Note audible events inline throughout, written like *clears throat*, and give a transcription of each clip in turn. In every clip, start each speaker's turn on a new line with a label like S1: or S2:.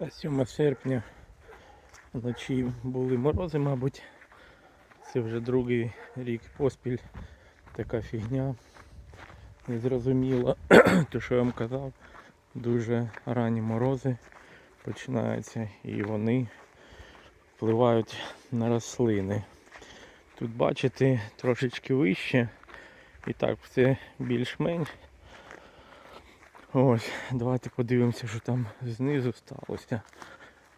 S1: А 7 серпня вночі були морози, мабуть. Це вже другий рік поспіль така фігня. Незрозуміло, *clears throat* то що я вам казав, дуже ранні морози починаються і вони впливають на рослини. Тут бачите трошечки вище. І так все більш-менш. Ось, давайте подивимося, що там знизу сталося.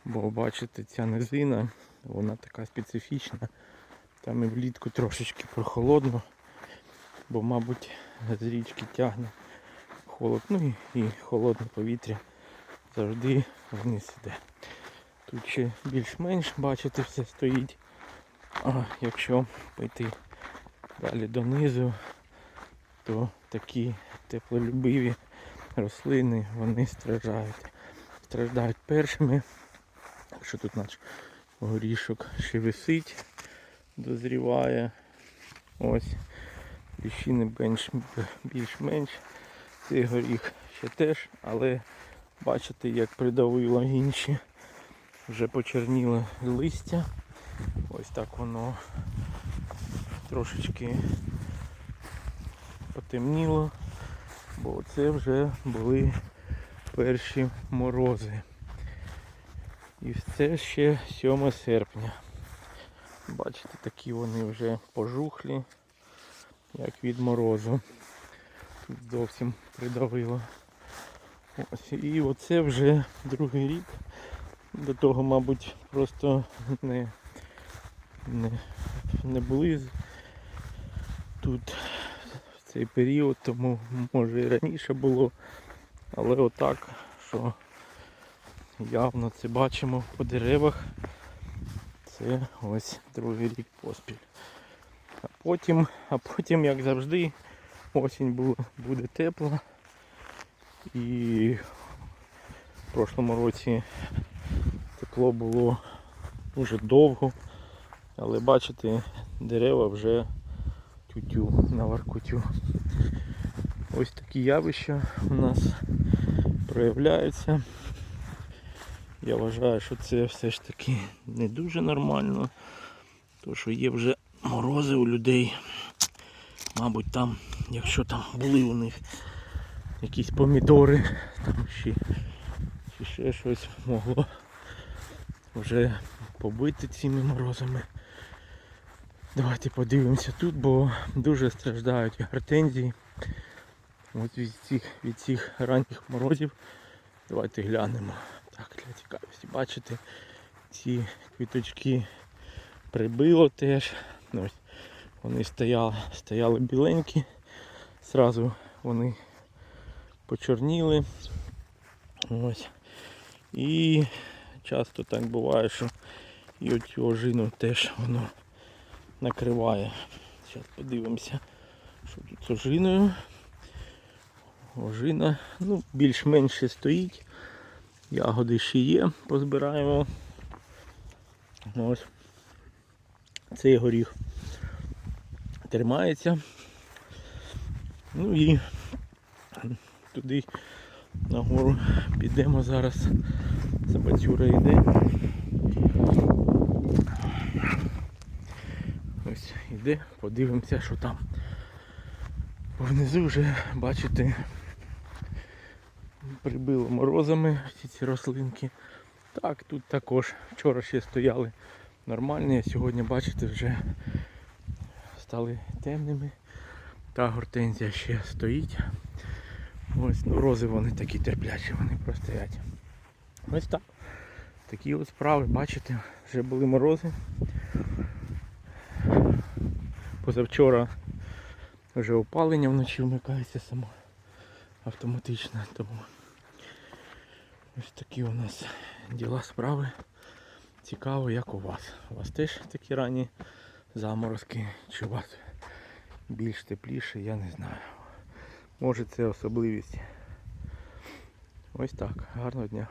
S1: Бо бачите, ця низина, вона така специфічна. Там і влітку трошечки прохолодно, бо, мабуть, з річки тягне холод, ну і, і холодне повітря завжди вниз іде. Тут ще більш-менш, бачите, все стоїть. А якщо пойти далі донизу, то такі теплолюбиві рослини вони страждають. Страждають першими. Що тут наш горішок ще висить, дозріває. Ось. Ліщини більш- більш-менш. Цей горіх ще теж, але бачите, як придавило інші. Вже почерніло листя. Ось так воно трошечки потемніло, бо це вже були перші морози. І це ще 7 серпня. Бачите, такі вони вже пожухлі, як від морозу. Тут зовсім придавило. Ось, і оце вже другий рік. До того, мабуть, просто не, не, не були тут цей період, тому може і раніше було. Але отак, що явно це бачимо по деревах. Це ось другий рік поспіль. А потім, а потім, як завжди, осінь бу- буде тепла. І в прошлому році тепло було дуже довго. Але бачите, дерева вже тютю на воркутю. Ось такі явища у нас проявляються. Я вважаю, що це все ж таки не дуже нормально. То що є вже морози у людей. Мабуть там, якщо там були у них якісь помідори, там ще, ще щось могло вже побити цими морозами. Давайте подивимося тут, бо дуже страждають гортензії. От від цих, від цих ранніх морозів. Давайте глянемо. Так, для цікавості. Бачите, ці квіточки прибило теж. Ось вони стояли, стояли біленькі. Зразу вони почорніли. Ось. І часто так буває, що і оцю ожину теж воно накриває. Зараз подивимося, що тут з ожиною. Ожина, ну, більш-менш стоїть. Ягоди ще є, позбираємо. Ось. Цей горіх тримається. Ну і туди нагору підемо зараз. Собацюра йде. Ось подивимося, що там. Бо Внизу вже, бачите, прибило морозами всі ці рослинки. Так, тут також вчора ще стояли нормальні, а сьогодні, бачите, вже стали темними. Та гортензія ще стоїть. Ось ну, рози вони такі терплячі, вони простоять. Ось так. Такі от справи, бачите, вже були морози. Позавчора вже опалення вночі вмикається само автоматично. Тому ось такі у нас діла справи. Цікаво, як у вас. У вас теж такі ранні заморозки, чи у вас більш тепліше, я не знаю. Може це особливість. Ось так. Гарного дня.